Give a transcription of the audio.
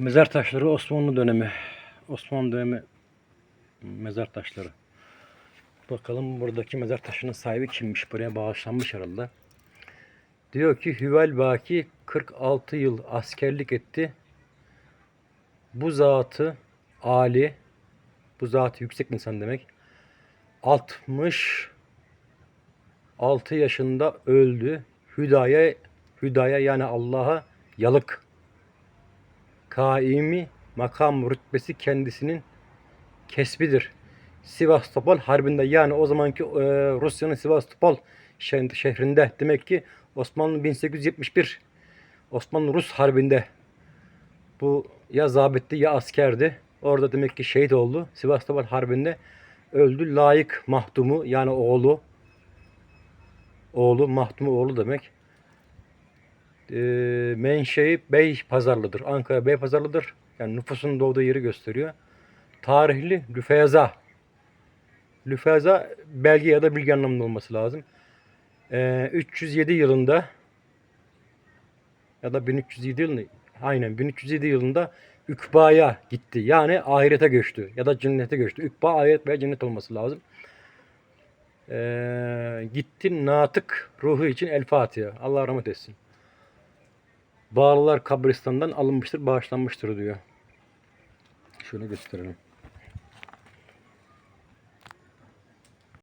Mezar taşları Osmanlı dönemi. Osmanlı dönemi mezar taşları. Bakalım buradaki mezar taşının sahibi kimmiş? Buraya bağışlanmış herhalde. Diyor ki Hüvel Baki 46 yıl askerlik etti. Bu zatı Ali, bu zatı yüksek insan demek. 66 yaşında öldü. Hüdaya, Hüdaya yani Allah'a yalık. Kaimi makam rütbesi kendisinin kesbidir. Sivastopol harbinde yani o zamanki e, Rusya'nın Sivastopol şehr- şehrinde demek ki Osmanlı 1871 Osmanlı Rus harbinde bu ya zabitti ya askerdi. Orada demek ki şehit oldu. Sivastopol harbinde öldü. Layık mahdumu yani oğlu oğlu mahdumu oğlu demek. E, menşei Bey Pazarlıdır. Ankara Bey Pazarlıdır. Yani nüfusun doğduğu yeri gösteriyor. Tarihli Lüfeza. Lüfeza belge ya da bilgi anlamında olması lazım. Ee, 307 yılında ya da 1307 yılında aynen 1307 yılında Ükba'ya gitti. Yani ahirete göçtü ya da cennete göçtü. Ükba ahiret veya cennet olması lazım. Ee, gitti natık ruhu için El Fatiha. Allah rahmet etsin. Bağlılar kabristandan alınmıştır, bağışlanmıştır diyor. Şöyle gösterelim.